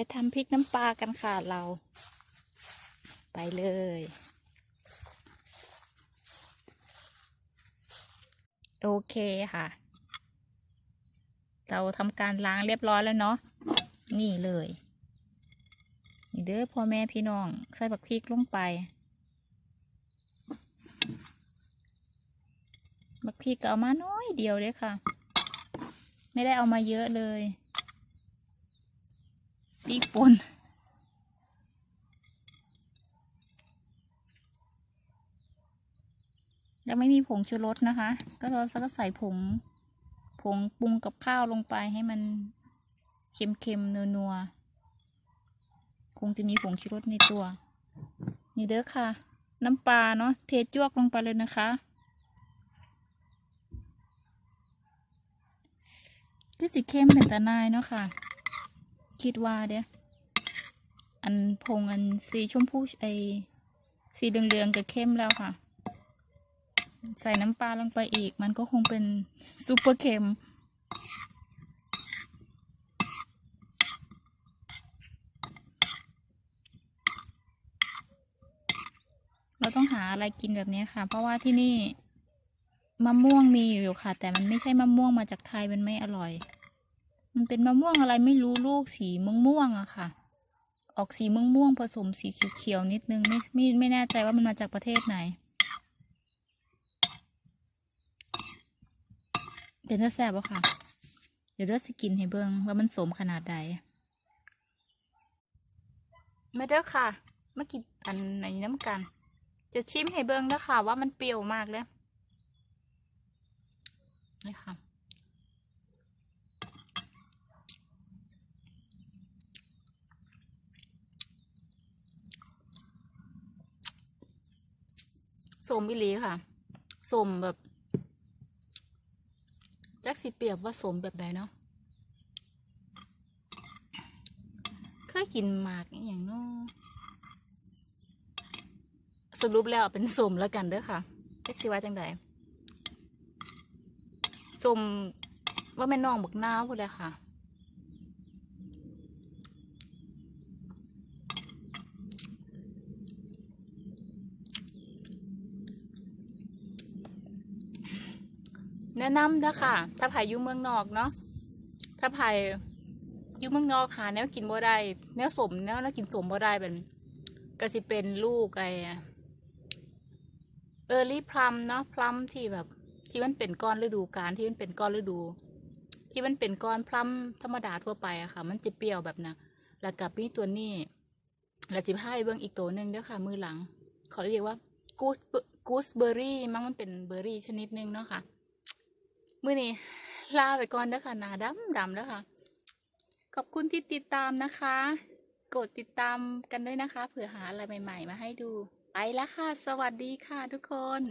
ไปทำพริกน้ำปลากันค่ะเรา ไปเลย โอเคค่ะ เราทำการล้างเรียบร้อยแล้วเนาะนี่เลยนี่เด้อพ่อแม่พี่น้อง ใส่บักพริกลงไปบักพริกก็เอามาน้อยเดียวเลยค่ะ ไม่ได้เอามาเยอะเลย พริกปนแล้วไม่มีผงชูรสนะคะ ก็เราก็ใส่ผง ผงปรุงกับข้าวลงไปให้มันเค็มๆนัวๆ คงจะมีผงชูรสในตัว นี่เด้อค่ะ น้ำปลาเนาะ เทจวกลงไปเลยนะคะ คือสีเข้มเป็นตาหนายเนาะค่ะ คิดว่าเด้อันพงอันสีชมพูไอสีเหลืองๆกับเข้มแล้วค่ะ ใส่น้ำปลาลงไปอีก มันก็คงเป็นซุปเปอร์เค็มเราต้องหาอะไรกินแบบนี้ค่ะ เพราะว่าที่นี่มะม่วงมีอยู่ค่ะ แต่มันไม่ใช่มะม่วงมาจากไทยมันไม่อร่อย มันเป็นมะม่วงอะไรไม่รู้ลูกสีม่วงม่วงอะค่ะ ออกสีม่วงม่วงผสมสีเขียวๆนิดนึงไม่ไม่ไม่แน่ใจว่ามันมาจากประเทศไหน เดี๋ยวจะแซ่บอะค่ะ เดี๋ยวเลือสิกินให้เบิ่งว่ามันสมขนาดใดมาเด้อค่ะมากินอันไหนน้ำกัน จะชิมให้เบิ่งนะค่ะ ว่ามันเปรี้ยวมากเลยนี่ค่ะ สมอิลีค่ะสมแบบจักสิเปรียบว่าสมแบบใดเนาะเคยกินหมากอย่างเนาะสรุปแล้วเป็นสมแล้วกันเด้อค่ะจักสิว่าจังใดสมว่าแม่น้องบักนาวพูดเลยค่ะ แนะนำนะค่ะ ถ้าไผ่อยู่เมืองนอกเนาะ ถ้าไผ่อยู่เมืองนอกหาแนวกินบ่ได้ แนวสมแนวแล้วกินสมบ่ได้เป็นก็สิเป็นลูกไอ้เออร์ลี่พลัมเนาะพลัมที่แบบ ที่มันเป็นก้อนฤดูกาลที่มันเป็นก้อนฤดู ที่มันเป็นก้อนพลัมธรรมดาทั่วไปอะค่ะ มันจะเปรี้ยวแบบนะแล้วกับมีตัวนี้แล้วจิให้เบิ่งอีกตัวหนึ่งเด้อค่ะ มือหลัง เขาเรียกว่ากูสกูสเบอร์รี่มั้งมันเป็นเบอร์รี่ชนิดนึงเนาะค่ะ มื่อนี้ลาไปก่อนเด้อค่ะหนาดำดำแล้วค่ะ ขอบคุณที่ติดตามนะคะ กดติดตามกันด้วยนะคะ เผื่อหาอะไรใหม่ ๆ มาให้ดู ไปแล้วค่ะ สวัสดีค่ะทุกคน